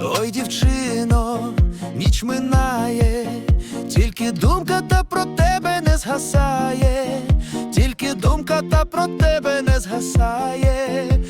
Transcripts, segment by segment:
Ой, дівчино, ніч минає, тільки думка та про тебе не згасає, тільки думка та про тебе не згасає,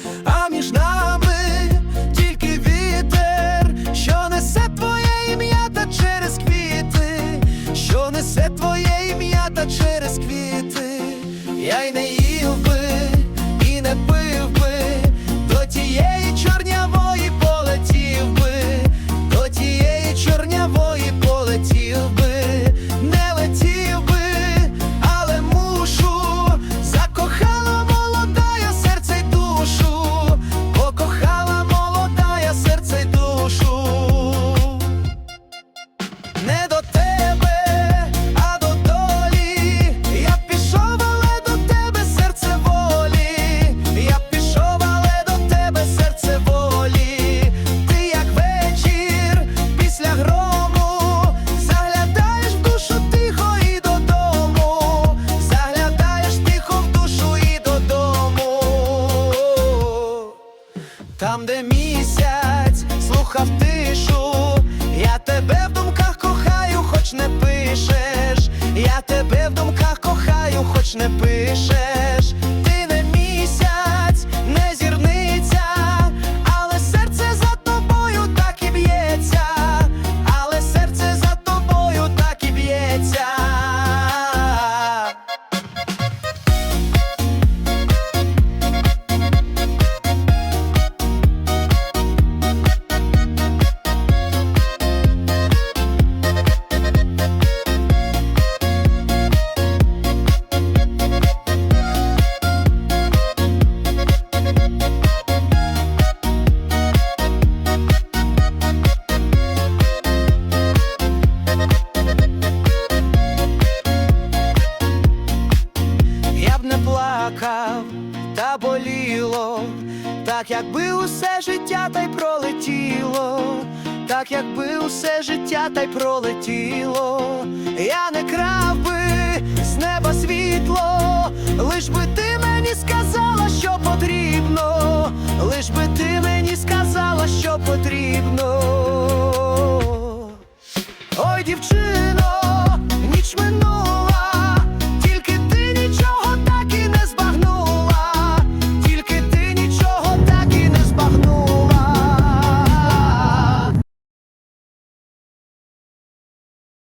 Там, де місяць слухав тишу, я тебе в думках кохаю, хоч не пишеш. Я тебе в думках кохаю, хоч не пишеш. кохав та боліло, так якби усе життя та й пролетіло, так якби усе життя та й пролетіло, я не крав би з неба світло, лиш би ти мені сказала, що потрібно, лиш би ти мені сказала, що потрібно. Ой, дівчина.